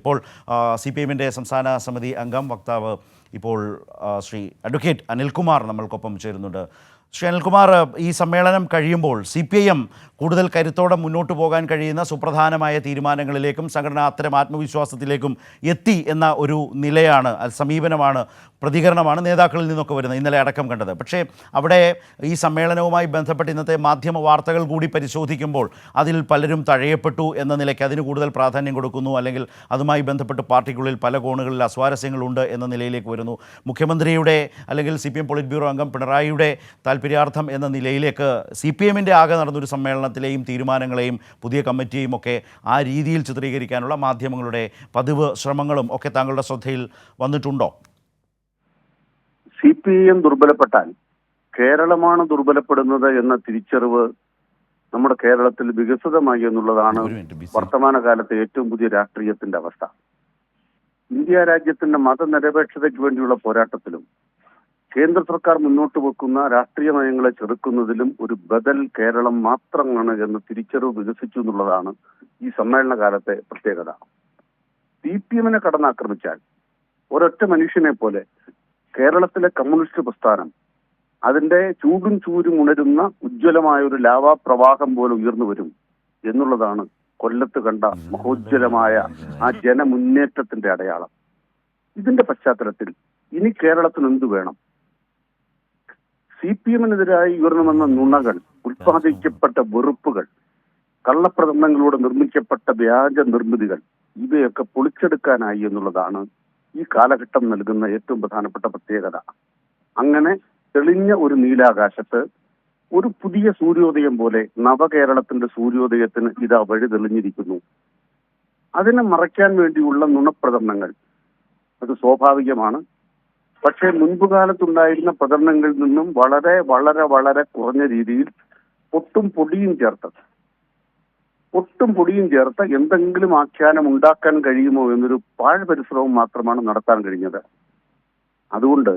ഇപ്പോൾ C P എമ്മിന്റെ സംസ്ഥാന സമിതി അംഗം വക്താവ് ഇപ്പോൾ ശ്രീ അഡ്വക്കേറ്റ് അനിൽകുമാർ നമ്മൾക്കൊപ്പം ചേരുന്നുണ്ട്. ശ്രീ അനിൽകുമാർ ഈ സമ്മേളനം കഴിയുമ്പോൾ സി പി ഐ എം കൂടുതൽ കരുത്തോടെ മുന്നോട്ട് പോകാൻ കഴിയുന്ന സുപ്രധാനമായ തീരുമാനങ്ങളിലേക്കും സംഘടന അത്തരം ആത്മവിശ്വാസത്തിലേക്കും എത്തി എന്ന ഒരു നിലയാണ് സമീപനമാണ് പ്രതികരണമാണ് നേതാക്കളിൽ നിന്നൊക്കെ വരുന്നത് ഇന്നലെ അടക്കം കണ്ടത്. പക്ഷേ അവിടെ ഈ സമ്മേളനവുമായി ബന്ധപ്പെട്ട് ഇന്നത്തെ മാധ്യമ വാർത്തകൾ കൂടി പരിശോധിക്കുമ്പോൾ അതിൽ പലരും തഴയപ്പെട്ടു എന്ന നിലയ്ക്ക് അതിന് കൂടുതൽ പ്രാധാന്യം കൊടുക്കുന്നു. അല്ലെങ്കിൽ അതുമായി ബന്ധപ്പെട്ട് പാർട്ടിക്കുള്ളിൽ പല കോണുകളിൽ അസ്വാരസ്യങ്ങളുണ്ട് എന്ന നിലയിലേക്ക് വരുന്നു. മുഖ്യമന്ത്രിയുടെ അല്ലെങ്കിൽ C P M polit bureau അംഗം പിണറായിയുടെ താല്പര്യാർത്ഥം എന്ന നിലയിലേക്ക് സി പി എമ്മിന്റെ ആകെ നടന്നൊരു സമ്മേളനത്തിലെയും തീരുമാനങ്ങളെയും പുതിയ കമ്മിറ്റിയെയും ഒക്കെ ആ രീതിയിൽ ചിത്രീകരിക്കാനുള്ള മാധ്യമങ്ങളുടെ പതിവ് ശ്രമങ്ങളും ഒക്കെ താങ്കളുടെ ശ്രദ്ധയിൽ വന്നിട്ടുണ്ടോ? സി പി എം ദുർബലപ്പെട്ടാൽ കേരളമാണ് ദുർബലപ്പെടുന്നത് എന്ന തിരിച്ചറിവ് നമ്മുടെ കേരളത്തിൽ വികസിതമായി എന്നുള്ളതാണ് വർത്തമാന വർത്തമാനകാലത്തെ ഏറ്റവും പുതിയ രാഷ്ട്രീയത്തിന്റെ അവസ്ഥ. ഇന്ത്യ രാജ്യത്തിന്റെ മതനിരപേക്ഷതയ്ക്ക് വേണ്ടിയുള്ള പോരാട്ടത്തിലും കേന്ദ്ര സർക്കാർ മുന്നോട്ട് വെക്കുന്ന രാഷ്ട്രീയ നയങ്ങളെ ചെറുക്കുന്നതിലും ഒരു ബദൽ കേരളം മാത്രമാണ് എന്ന തിരിച്ചറിവ് വികസിച്ചു എന്നുള്ളതാണ് ഈ സമ്മേളന കാലത്തെ പ്രത്യേകത. സി പി എമ്മിനെ കടന്നാക്രമിച്ചാൽ ഒരൊറ്റ മനുഷ്യനെ പോലെ കേരളത്തിലെ കമ്മ്യൂണിസ്റ്റ് പ്രസ്ഥാനം അതിന്റെ ചൂടും ചൂരും ഉണരുന്ന ഉജ്ജ്വലമായ ഒരു ലാവാ പ്രവാഹം പോലെ ഉയർന്നു വരും എന്നുള്ളതാണ് കൊല്ലത്ത് കണ്ട മഹോജ്വലമായ ആ ജനമുന്നേറ്റത്തിന്റെ അടയാളം. ഇതിന്റെ പശ്ചാത്തലത്തിൽ ഇനി കേരളത്തിന് എന്തു വേണം? സി പി എമ്മിനെതിരായി ഉയർന്നുവന്ന നുണകൾ ഉൽപ്പാദിക്കപ്പെട്ട വെറുപ്പുകൾ കള്ളപ്രകടനങ്ങളിലൂടെ നിർമ്മിക്കപ്പെട്ട വ്യാജ നിർമ്മിതികൾ ഇവയൊക്കെ പൊളിച്ചെടുക്കാനായി എന്നുള്ളതാണ് ഈ കാലഘട്ടം നൽകുന്ന ഏറ്റവും പ്രധാനപ്പെട്ട പ്രത്യേകത. അങ്ങനെ തെളിഞ്ഞ ഒരു നീലാകാശത്ത് ഒരു പുതിയ സൂര്യോദയം പോലെ നവകേരളത്തിന്റെ സൂര്യോദയത്തിന് ഇതാ വഴി തെളിഞ്ഞിരിക്കുന്നു. അതിനെ മറയ്ക്കാൻ വേണ്ടിയുള്ള നുണപ്രകടനങ്ങൾ അത് സ്വാഭാവികമാണ്. പക്ഷേ മുൻപ് കാലത്തുണ്ടായിരുന്ന പ്രകടനങ്ങളിൽ നിന്നും വളരെ വളരെ വളരെ കുറഞ്ഞ രീതിയിൽ പൊട്ടും പൊടിയും ചേർത്ത് പൊട്ടും പൊടിയും ചേർത്ത് എന്തെങ്കിലും ആഖ്യാനം ഉണ്ടാക്കാൻ കഴിയുമോ എന്നൊരു പാഴ് പരിശ്രമം മാത്രമാണ് നടത്താൻ കഴിഞ്ഞത്. അതുകൊണ്ട്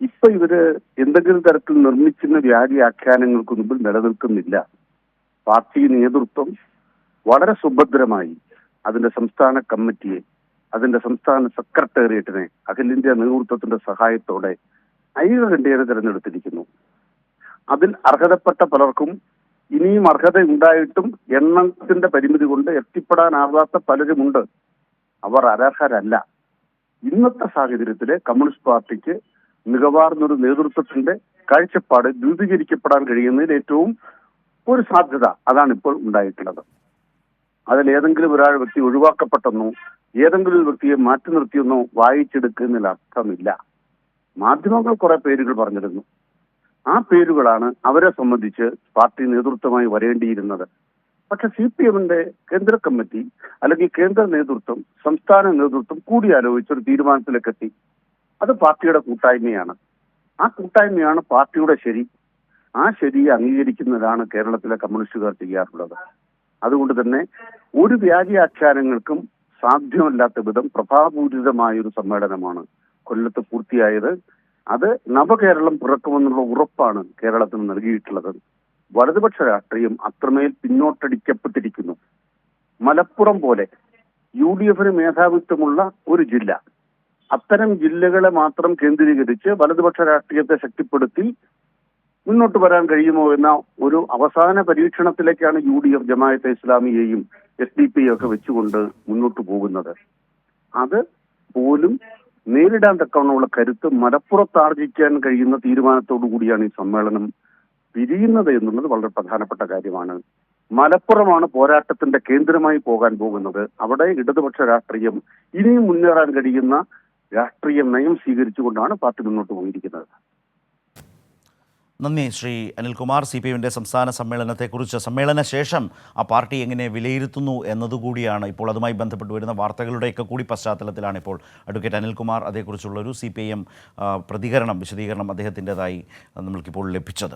ഇപ്പൊ ഇവർ എന്തെങ്കിലും തരത്തിൽ നിർമ്മിക്കുന്ന വ്യാജ ആഖ്യാനങ്ങൾക്ക് മുമ്പിൽ നിലനിൽക്കുന്നില്ല. പാർട്ടി നേതൃത്വം വളരെ സുഭദ്രമായി അതിന്റെ സംസ്ഥാന കമ്മിറ്റിയെ അതിന്റെ സംസ്ഥാന സെക്രട്ടേറിയറ്റിനെ അഖിലേന്ത്യാ നേതൃത്വത്തിന്റെ സഹായത്തോടെ ഐകകണ്ഠേന തിരഞ്ഞെടുത്തിരിക്കുന്നു. അതിൽ അർഹതപ്പെട്ട പലർക്കും ഇനിയും അർഹത ഉണ്ടായിട്ടും എണ്ണത്തിന്റെ പരിമിതി കൊണ്ട് എത്തിപ്പെടാനാവാത്ത പലരുമുണ്ട്. അവർ അർഹരല്ല ഇന്നത്തെ സാഹചര്യത്തിൽ കമ്മ്യൂണിസ്റ്റ് പാർട്ടിക്ക് മികവാർന്നൊരു നേതൃത്വത്തിന്റെ കാഴ്ചപ്പാട് രൂപീകരിക്കപ്പെടാൻ കഴിയുന്നതിൽ ഏറ്റവും ഒരു സാധ്യത അതാണ് ഇപ്പോൾ ഉണ്ടായിട്ടുള്ളത്. അതിൽ ഏതെങ്കിലും ഒരാൾ വ്യക്തി ഒഴിവാക്കപ്പെട്ടെന്നോ ഏതെങ്കിലും ഒരു വ്യക്തിയെ മാറ്റി നിർത്തിയൊന്നോ വായിച്ചെടുക്കുന്നതിൽ അർത്ഥമില്ല. മാധ്യമങ്ങൾ കുറെ പേരുകൾ പറഞ്ഞിരുന്നു. ആ പേരുകളാണ് അവരെ സംബന്ധിച്ച് പാർട്ടി നേതൃത്വമായി വരേണ്ടിയിരുന്നത്. പക്ഷെ സി പി എമ്മിന്റെ കേന്ദ്ര കമ്മിറ്റി അല്ലെങ്കിൽ കേന്ദ്ര നേതൃത്വം സംസ്ഥാന നേതൃത്വം കൂടിയാലോചിച്ച് ഒരു തീരുമാനത്തിലേക്ക് എത്തി. അത് പാർട്ടിയുടെ കൂട്ടായ്മയാണ്. ആ കൂട്ടായ്മയാണ് പാർട്ടിയുടെ ശരി. ആ ശരിയെ അംഗീകരിക്കുന്നതാണ് കേരളത്തിലെ കമ്മ്യൂണിസ്റ്റുകാർ ചെയ്യാറുള്ളത്. അതുകൊണ്ട് തന്നെ ഒരു വ്യാജാഖ്യാനങ്ങൾക്കും സാധ്യമല്ലാത്ത വിധം പ്രഭാപൂരിതമായ ഒരു സമ്മേളനമാണ് കൊല്ലത്ത് പൂർത്തിയായത്. അത് നവകേരളം പിറക്കുമെന്നുള്ള ഉറപ്പാണ് കേരളത്തിന് നൽകിയിട്ടുള്ളത്. വലതുപക്ഷ രാഷ്ട്രീയം അത്രമേൽ പിന്നോട്ടടിക്കപ്പെട്ടിരിക്കുന്നു. മലപ്പുറം പോലെ യു ഡി എഫിന് മേധാവിത്വമുള്ള ഒരു ജില്ല. അത്തരം ജില്ലകളെ മാത്രം കേന്ദ്രീകരിച്ച് വലതുപക്ഷ രാഷ്ട്രീയത്തെ ശക്തിപ്പെടുത്തി മുന്നോട്ട് വരാൻ കഴിയുമോ എന്ന ഒരു അവസാന പരീക്ഷണത്തിലേക്കാണ് യു ഡി എഫ് ജമായത്തെ ഇസ്ലാമിയെയും എസ് ഡി പി ഒക്കെ വെച്ചുകൊണ്ട് മുന്നോട്ട് പോകുന്നത്. അത് പോലും നേരിടാൻ തക്കവണ്ണമുള്ള കരുത്ത് മലപ്പുറത്ത് ആർജിക്കാൻ കഴിയുന്ന തീരുമാനത്തോടു കൂടിയാണ് ഈ സമ്മേളനം പിരിയുന്നത് എന്നുള്ളത് വളരെ പ്രധാനപ്പെട്ട കാര്യമാണ്. മലപ്പുറമാണ് പോരാട്ടത്തിന്റെ കേന്ദ്രമായി പോകാൻ പോകുന്നത്. അവിടെ ഇടതുപക്ഷ രാഷ്ട്രീയം ഇനിയും മുന്നേറാൻ കഴിയുന്ന രാഷ്ട്രീയ നയം സ്വീകരിച്ചുകൊണ്ടാണ് പാർട്ടി മുന്നോട്ട് പോയിരിക്കുന്നത്. നന്ദി. ശ്രീ അനിൽകുമാർ സി പി എമ്മിന്റെ സംസ്ഥാന സമ്മേളനത്തെക്കുറിച്ച് സമ്മേളന ശേഷം ആ പാർട്ടി എങ്ങനെ വിലയിരുത്തുന്നു എന്നതുകൂടിയാണ് ഇപ്പോൾ അതുമായി ബന്ധപ്പെട്ട് വരുന്ന വാർത്തകളുടെയൊക്കെ കൂടി പശ്ചാത്തലത്തിലാണ് ഇപ്പോൾ അഡ്വക്കേറ്റ് അനിൽകുമാർ അതേക്കുറിച്ചുള്ളൊരു സി പി എം പ്രതികരണം വിശദീകരണം അദ്ദേഹത്തിന്റെതായി നമ്മൾക്കിപ്പോൾ ലഭിച്ചത്.